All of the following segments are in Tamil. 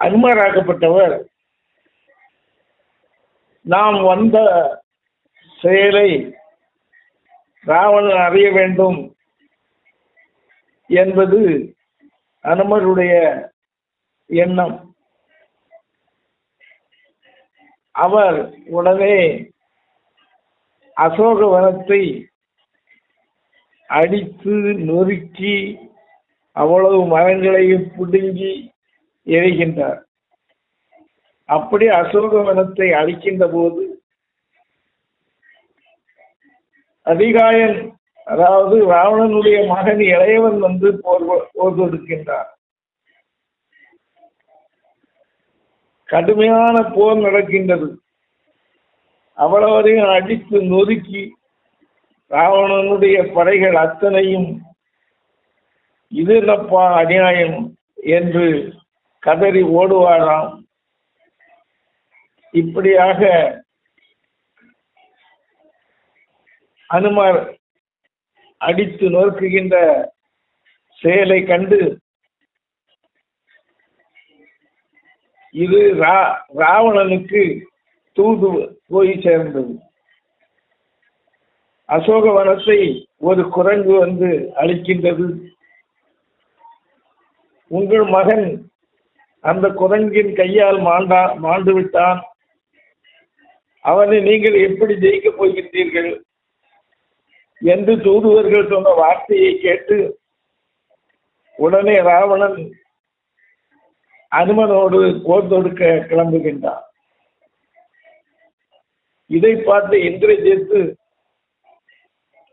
அனுமராக்கப்பட்டவர். நாம் வந்த செயலை ராவணன் அறிய வேண்டும் என்பது அனுமருடைய எண்ணம். அவர் உடனே அசோகவனத்தை அடித்து நொறுக்கி அவ்வளவு மரங்களையும் பிடுங்கி எரிகின்றார். அப்படி அசோகவனத்தை அழிக்கின்ற போது அதிகாயன் அதாவது ராவணனுடைய மகன் இளையவன் வந்து போர் போர் தொடுக்கின்றார். கடுமையான போர் நடக்கின்றது. அவ்வளவரையும் அடித்து நொறுக்கி ராவணனுடைய படைகள் அத்தனையும் இது என்னப்பா அநியாயம் என்று கதறி ஓடுவாராம் இப்படியாக அனுமார் அடித்து நொறுக்குகின்ற செயலை கண்டு இது ரா- ராவணனுக்கு தூது போய் சேர்ந்தது. அசோகவனத்தை ஒரு குரங்கு வந்து அளிக்கின்றது உங்கள் மகன் அந்த குரங்கின் கையால் மாண்டா மாண்டு விட்டான் அவனை நீங்கள் எப்படி ஜெயிக்கப் போகின்றீர்கள்? என்று தூதுவர்கள் சொன்ன வார்த்தையை கேட்டு உடனே ராவணன் அனுமனோடு போர் தொடுக்க கிளம்புகின்றான். இதை பார்த்து இந்திரஜித்து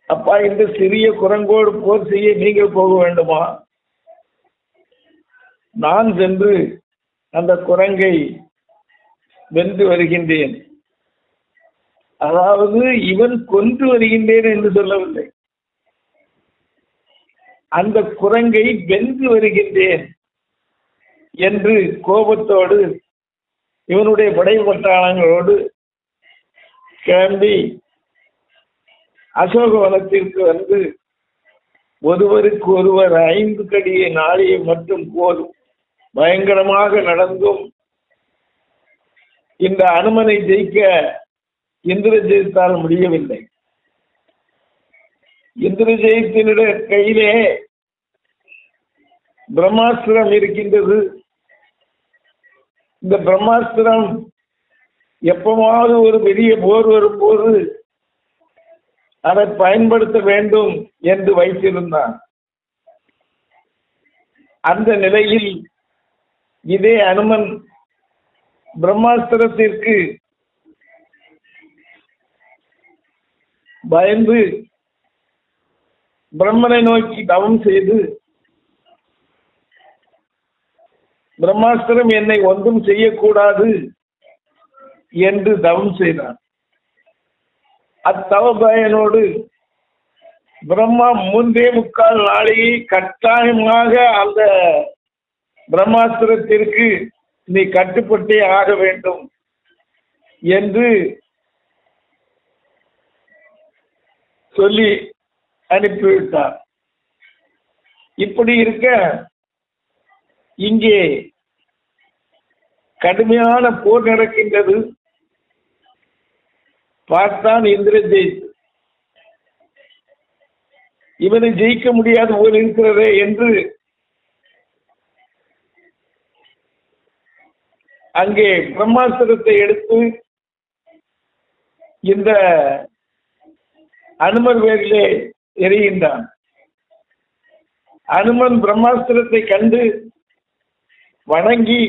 அப்பா இந்த சிறிய குரங்கோடு போர் செய்ய நீங்கள் போக வேண்டுமா? நான் சென்று அந்த குரங்கை வென்று வருகின்றேன். அதாவது இவன் கொன்று வருகின்றேன் என்று சொல்லவில்லை. அந்த குரங்கை வென்று வருகின்றேன் என்று கோபத்தோடு இவனுடைய படை பட்டாளங்களோடு கிளம்பி அசோகவனத்திற்கு வந்து ஒருவருக்கு ஒருவர் ஐந்து கடியை நாளையை மட்டும் போதும். பயங்கரமாக நடந்தும் இந்த அனுமனை ஜெயிக்க இந்திரஜெயத்தால் முடியவில்லை. இந்திரஜெயத்தினுடைய கையிலே பிரம்மாஸ்திரம் இருக்கின்றது. இந்த பிரம்மாஸ்திரம் எப்பவாவது ஒரு பெரிய போர் வரும்போது அதை பயன்படுத்த வேண்டும் என்று வைத்திருந்தான். அந்த நிலையில் இதே அனுமன் பிரம்மாஸ்திரத்திற்கு பயந்து பிரம்மனை நோக்கி தவம் செய்து பிரம்மாஸ்திரம் என்னை ஒன்றும் செய்யக்கூடாது என்று தவம் செய்தான். அத்தவ பயனோடு பிரம்மா மூன்றே முக்கால் நாளையை கட்டாயமாக அந்த பிரம்மாஸ்திரத்திற்கு நீ கட்டுப்பட்டே ஆக வேண்டும் என்று சொல்லி அனுப்பிவிட்டார். இப்படி இருக்க இங்கே கடுமையான போர் நடக்கின்றது. பார்த்தான் இந்திரஜெயித் இவனை ஜெயிக்க முடியாது போல் இருக்கிறதே என்று அங்கே பிரம்மாஸ்திரத்தை எடுத்து இந்த அனுமன் வேரிலே எரிகின்றான் அனுமன் பிரம்மாஸ்திரத்தை கண்டு வணங்கி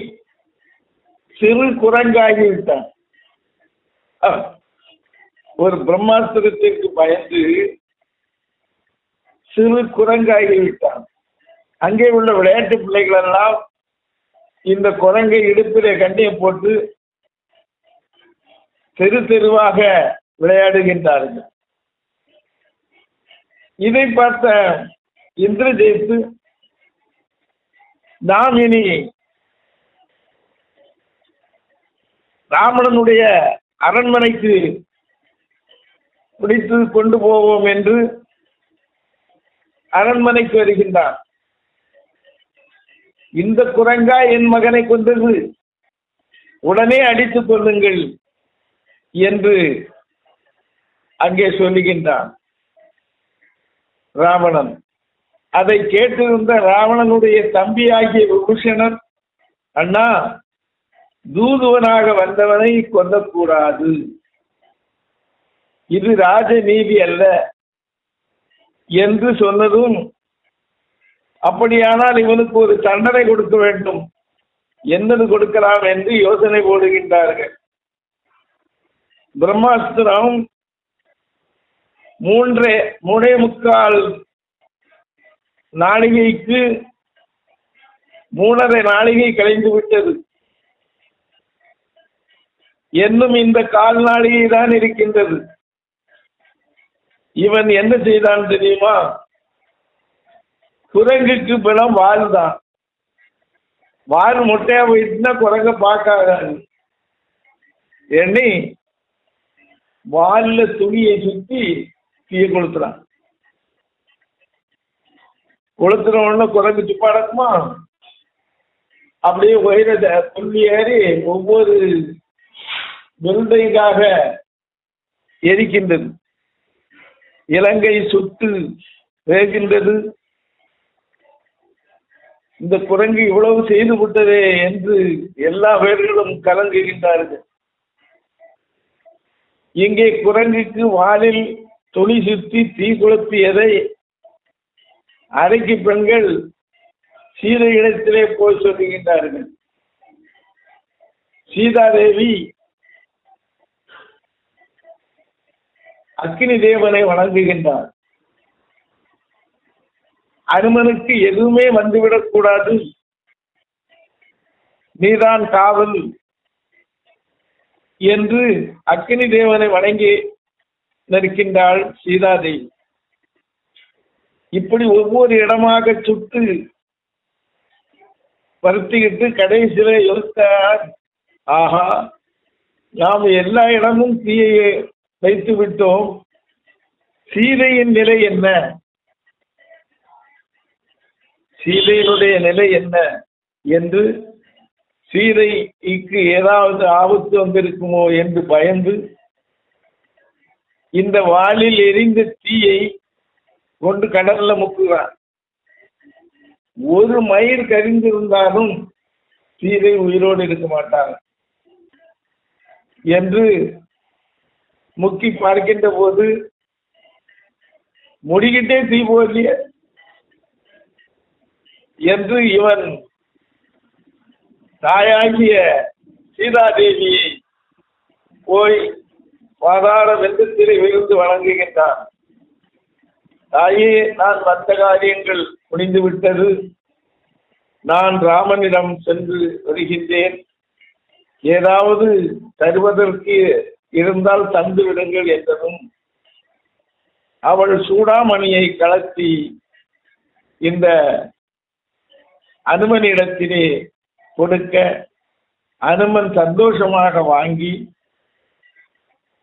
சிறு குரங்காகி விட்டான். ஒரு பிரம்மாஸ்திரத்திற்கு பயந்து சிறு குரங்காகி விட்டான். அங்கே உள்ள விளையாட்டு பிள்ளைகள் எல்லாம் இந்த குரங்கை இடுப்பிலே கண்ணியை போட்டு தெரு தெருவாக விளையாடுகின்றார்கள். இதை பார்த்த இந்திரஜெயித்து நாம் இனி ராவணனுடைய அரண்மனைக்கு பிடித்து கொண்டு போவோம் என்று அரண்மனைக்கு வருகின்றான். இந்த குரங்கா என் மகனை கொண்டது உடனே அடித்துக் கொள்ளுங்கள் என்று அங்கே சொல்லுகின்றான் ராவணன். அதை கேட்டிருந்த ராவணனுடைய தம்பியாகிய விபூஷணன் அண்ணா தூதுவனாக வந்தவனை கொல்லக்கூடாது. இது ராஜநீதி அல்ல என்று சொன்னதும் அப்படியானால் இவனுக்கு ஒரு தண்டனை கொடுக்க வேண்டும். என்னது கொடுக்கலாம் என்று யோசனை போடுகின்றார்கள். பிரம்மாஸ்திரம் மூன்றே மூணே முக்கால் நாளிகைக்கு மூணரை நாளிகை கழிந்து விட்டது. என்னும் இந்த கால் நாளிகை தான் இருக்கின்றது. இவன் என்ன செய்தான் தெரியுமா? குரங்குக்கு பலம் வால் தான் வால் முட்டையா போயிட்டுனா குரங்க பார்க்காது எண்ணி வால்ல துணியை சுத்தி தீய கொளுத்துறான். கொளுத்துன உடனே குரங்கு சுப்பா நடக்குமா அப்படியே உயிர துள்ளி ஏறி ஒவ்வொரு விருந்தைக்காக எரிக்கின்றது. இலங்கை சுட்டு வேகின்றது. இந்த குரங்கு இவ்வளவு செய்து விட்டதே என்று எல்லா பேர்களும் கலங்குகின்றார்கள். இங்கே குரங்குக்கு வாலில் துணி சுத்தி தீ குளுத்தியதை அரைக்கு பெண்கள் சீத இடத்திலே போய் சொல்லுகின்றார்கள். சீதாதேவி அக்னி தேவனை வணங்குகின்றார். அனுமனுக்கு எதுவுமே வந்துவிடக் கூடாது. நீதான் காவல் என்று அக்னி தேவனை வணங்கி நிற்கின்றாள் சீதாதேவி. இப்படி ஒவ்வொரு இடமாக சுட்டு வருத்திக்கிட்டு கடைசியில யோசித்தார் ஆஹா நாம் எல்லா இடமும் தீயை வைத்து விட்டோம் சீதையின் நிலை என்ன? சீதையினுடைய நிலை என்ன என்று சீதைக்கு ஏதாவது ஆபத்து வந்திருக்குமோ என்று பயந்து இந்த வாளில் எரிந்த தீயை கொண்டு கடல்ல முக்குகிறார். ஒரு மயிர் கரிந்திருந்தாலும் சீதை உயிரோடு இருக்க மாட்டார் என்று முக்கி பார்க்கின்ற போது முடிகிட்டே தீ போகலையே என்று இவன் தாயாகிய சீதாதேவியை போய் பாதாள வெள்ளத்திலே விழுந்து வணங்குகின்றான். தாயே நான் மற்ற காரியங்கள் முடிந்து விட்டது நான் ராமனிடம் சென்று வருகின்றேன். ஏதாவது தருவதற்கு இருந்தால் தந்து விடுங்கள் என்றதும் அவள் சூடாமணியை கலத்தி இந்த அனுமனிடத்திலே கொடுக்க அனுமன் சந்தோஷமாக வாங்கி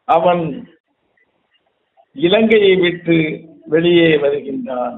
அவன் இலங்கையை விட்டு வெளியே வருகின்றான்.